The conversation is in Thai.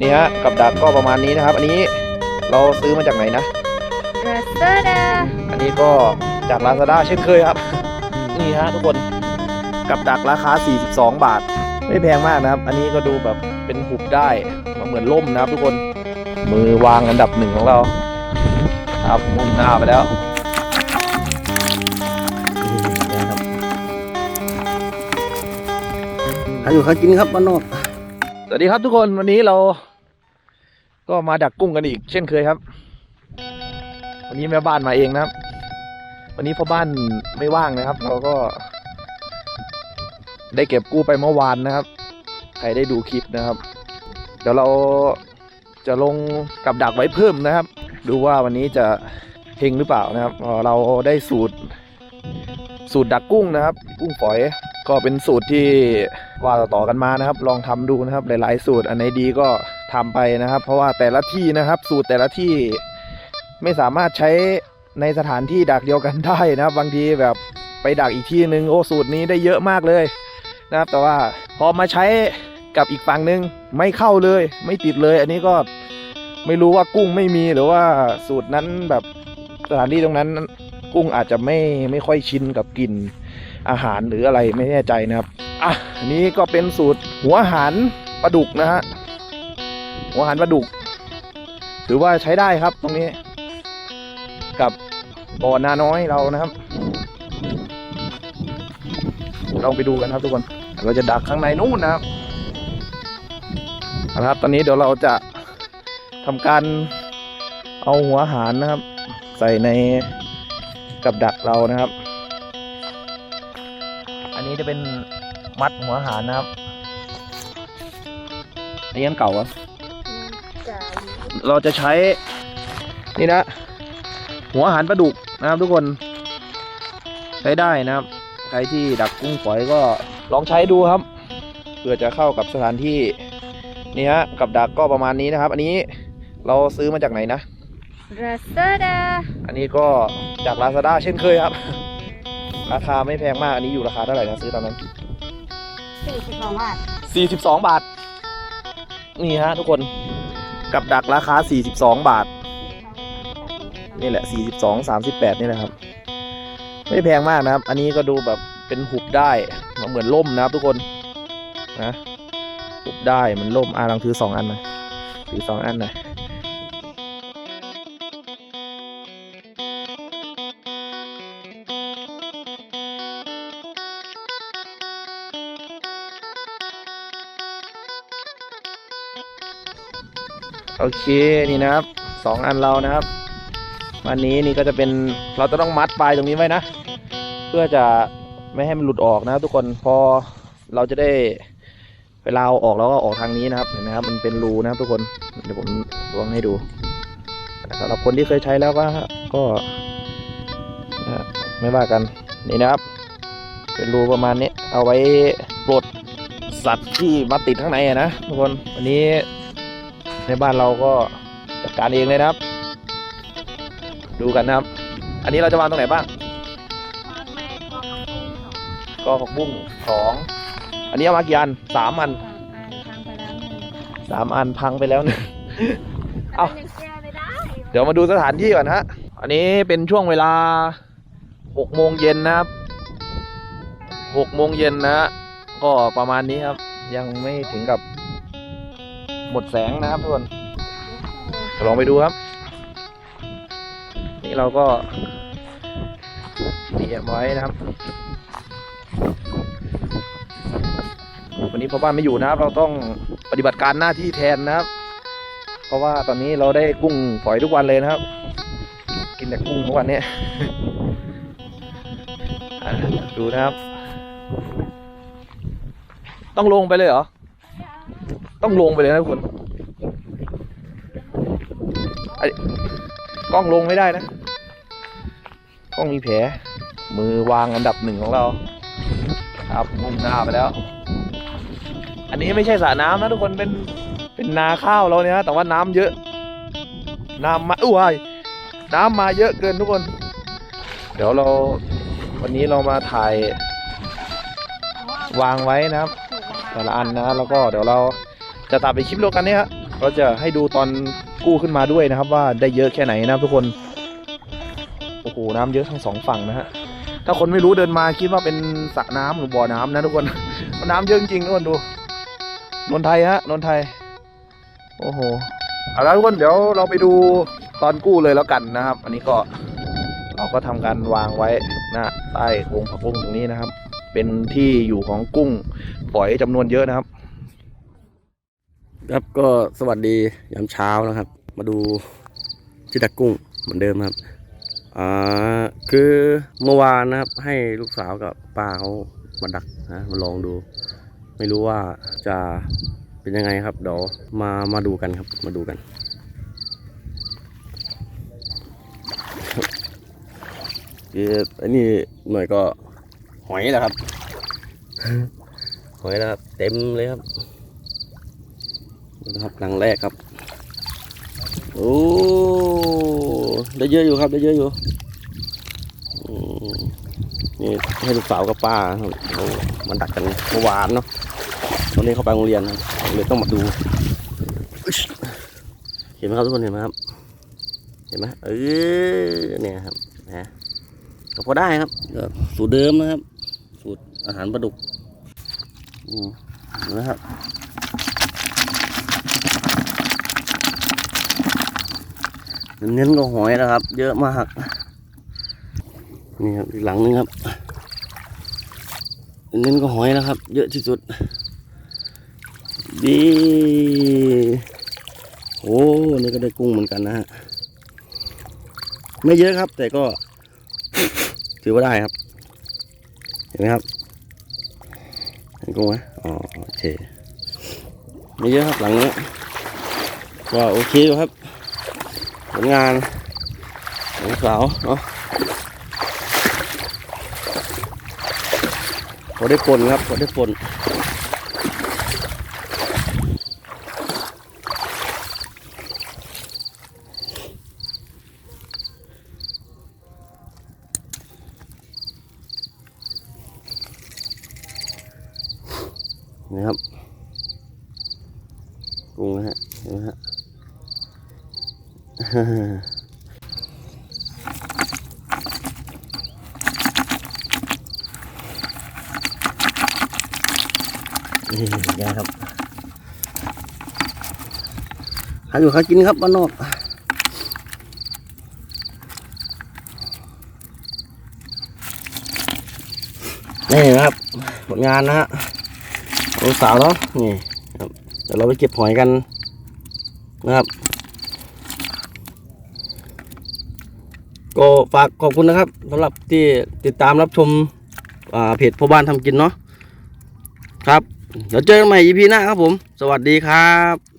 นี่ฮะกับดักก็ประมาณนี้นะครับ อันนี้เราซื้อมาจากไหนนะ Lazada อันนี้ก็จาก Lazada เช่นเคยครับ นี่ฮะทุกคนกับดักราคา 42 บาท ไม่แพงมากนะครับ อันนี้ก็ดูแบบเป็นหุบได้เหมือนล่มนะครับทุกคนมือวางอันดับหนึ่งของเรา ครับมุมหน้าไปแล้วนี่นะครับหาอยู่หากินครับบ้านนอกสวัสดีครับทุกคนวันนี้เรา ก็มาดักกุ้งกันอีก เช่นเคยครับ วันนี้แม่บ้านมาเองนะครับ วันนี้พ่อบ้านไม่ว่างนะครับ เราก็ ได้เก็บกู้ไปเมื่อวานนะครับ ใครได้ดูคลิปนะครับ เดี๋ยวเราจะลงกับดักไว้เพิ่มนะครับ ดูว่าวันนี้จะเฮงหรือเปล่านะครับ เราได้สูตร สูตรดักกุ้งนะครับ กุ้งฝอยก็เป็นสูตรที่ว่าต่อๆกันมานะครับ ลองทำดูนะครับ หลาย ๆ สูตร อันไหนดีก็ ทำไปนะครับ เพราะว่าแต่ละที่นะครับ สูตรแต่ละที่ไม่สามารถใช้ในสถานที่ดักเดียวกันได้นะครับ บางทีแบบไปดักอีกที่หนึ่งโอ้สูตรนี้ได้เยอะมากเลยนะครับ แต่ว่าพอมาใช้กับอีกฝั่งหนึ่งไม่เข้าเลย ไม่ติดเลย อันนี้ก็ไม่รู้ว่ากุ้งไม่มีหรือว่าสูตรนั้นแบบสถานที่ตรงนั้นกุ้งอาจจะไม่ไม่ค่อยชินกับกลิ่นอาหารหรืออะไรไม่แน่ใจนะครับ อะนี้ก็เป็นสูตรหัวหารปลาดุกนะฮะ หัวหารปลาดุก ถือว่าใช้ได้ครับตรงนี้ กับบ่อนาน้อยเรานะครับลองไปดูกันครับทุกคน เราจะดักข้างในนู่นนะครับเอาละครับ ตอนนี้เดี๋ยวเราจะทำการเอาหัวหารนะครับ ใส่ในกับดักเรานะครับ อันนี้จะเป็นมัดหัวหารนะครับอันนี้อันเก่าอะ เราจะใช้นี่นะ หัวอาหารปลาดุกนะครับทุกคนใช้ได้นะครับ ใครที่ดักกุ้งฝอยก็ลองใช้ดูครับเพื่อจะเข้ากับสถานที่นี่ฮะกับดักก็ประมาณนี้นะครับ อันนี้เราซื้อมาจากไหนนะ Lazada อันนี้ก็จาก Lazada เช่นเคยครับ ราคาไม่แพงมากอันนี้อยู่ราคาเท่าไหร่นะซื้อตอนนั้น42บาท42 บาท นี่ฮะทุกคน กับดักราคา 42 บาท นี่แหละ 42 38 นี่แหละครับ ไม่แพงมากนะครับ อันนี้ก็ดูแบบเป็นหุบได้เหมือนล่มนะครับทุกคนนะหุบได้มันล่มอ่าลองถือสองอันหน่อยถือสองอันหน่อ โอเคนี่นะครับสองอันเรานะครับวันนี้นี่ก็จะเป็นเราจะต้องมัดปลายตรงนี้ไว้นะ เพื่อจะไม่ให้มันหลุดออกนะทุกคนพอเราจะได้เวลาออกแล้วก็ออกทางนี้นะครับเห็นไหมครับมันเป็นรูนะครับทุกคนเดี๋ยวผมลองให้ดูสำหรับคนที่เคยใช้แล้วก็ก็นะไม่ว่ากันนี่นะครับ เป็นรูประมาณนี้เอาไว้ปลดสัตว์ที่มาติดข้างในอะนะทุกคนวันนี้ ในบ้านเราก็จัดการเองเลยนะครับ ดูกันนะครับ อันนี้เราจะวางตรงไหนบ้างก็ผักบุ้งสองอันนี้เอามากี่อันสามอันสามอันพังไปแล้วหนึ่งเอาเดี๋ยวมาดูสถานที่ก่อนฮะ อันนี้เป็นช่วงเวลาหกโมงเย็นนะครับหกโมงเย็นนะฮะก็ประมาณนี้ครับ ยังไม่ถึงกับ หมดแสงนะครับทุกคนลองไปดูครับ นี่เราก็เตรียมไว้นะครับ วันนี้พ่อบ้านไม่อยู่นะครับ เราต้องปฏิบัติการหน้าที่แทนนะครับ เพราะว่าตอนนี้เราได้กุ้งฝอยทุกวันเลยนะครับ กินแต่กุ้งทุกวันเนี้ยดูนะครับ ต้องลงไปเลยเหรอ ต้องลงไปเลยนะทุกคน กล้องลงไม่ได้นะกล้องมีแผลมือวางอันดับหนึ่งของเรา ครับมุมหน้าไปแล้ว อันนี้ไม่ใช่สระน้ำนะทุกคนเป็นเป็นนาข้าวเราเนี่ยนะแต่ว่าน้ำเยอะ น้ำมาอุ้ยน้ำมาเยอะเกินทุกคน เดี๋ยวเราวันนี้เรามาถ่ายวางไว้นะครับแต่ละอันนะ แล้วก็เดี๋ยวเราจะตัดไปคลิปโลกันเนี่ยครับก็จะให้ดูตอน กู้ขึ้นมาด้วยนะครับ ว่าได้เยอะแค่ไหนนะครับทุกคนโอ้โหน้ำเยอะทั้งสองฝั่งนะฮะถ้าคนไม่รู้เดินมาคิดว่าเป็นสระน้ำหรือบ่อน้ำนะทุกคนน้ำเยอะจริงๆทุกคนดูนนไทยฮะนนไทย โอ้โหเอาละทุกคนเดี๋ยวเราไปดูตอนกู้เลยแล้วกันนะครับ อันนี้ก็เราก็ทำการวางไว้นะใต้โครงผักบุ้งตรงนี้นะครับ เป็นที่อยู่ของกุ้งฝอยจำนวนเยอะนะครับ ครับก็สวัสดียามเช้านะครับ มาดูที่ดักกุ้งเหมือนเดิมครับอ่าคือเมื่อวานนะครับ ให้ลูกสาวกับป้าเขามาดักนะมาลองดู ไม่รู้ว่าจะเป็นยังไงครับเดี๋ยวมามาดูกันครับ มาดูกันคืออันนี้หน่อยก็หอยแหละครับ หอยแล้วครับ เต็มเลยครับ นะครับหลังแรกครับ โอ้ ได้เยอะอยู่ครับ ได้เยอะอยู่นี่ให้ลูกสาวกับป้าครับเขามันดักกันเมื่อวานเนาะตอนนี้เขาไปโรงเรียนเลยต้องมาดู เห็นไหมครับทุกคนเห็นไหมครับ เห็นไหมเออเนี่ยครับนะก็พอได้ครับสูตรเดิมนะครับ สูตรอาหารปลาดุกอืมนะครับ เน้นก็หอยนะครับ เยอะมาก นี่ครับอีกหลังนึงครับ เน้นก็หอยนะครับ เยอะที่สุด ดีโอ้นี่ก็ได้กุ้งเหมือนกันนะฮะ ไม่เยอะครับ แต่ก็ ถือว่าได้ครับ เห็นไหมครับ เห็นกุ้งไหมอ๋อโอเค ไม่เยอะครับหลังนี้ก็โอเคอยู่ครับ ผลงานของสาวเนาะพอได้ปนครับพอได้ปนนี่ครับกุ้งนะฮะเห็นไหมฮะ นี่ยายครับหาอยู่หากินครับบ้านนอกนี่นะครับผลงานนะฮะลูกสาวเนาะนี่ครับเดี๋ยวเราไปเก็บหอยกันนะครับ ก็ฝากขอบคุณนะครับสำหรับที่ติดตามรับชมเพจพ่อบ้านทำกินเนาะครับเดี๋ยวเจอกันใหม่ EP หน้าครับผม สวัสดีครับ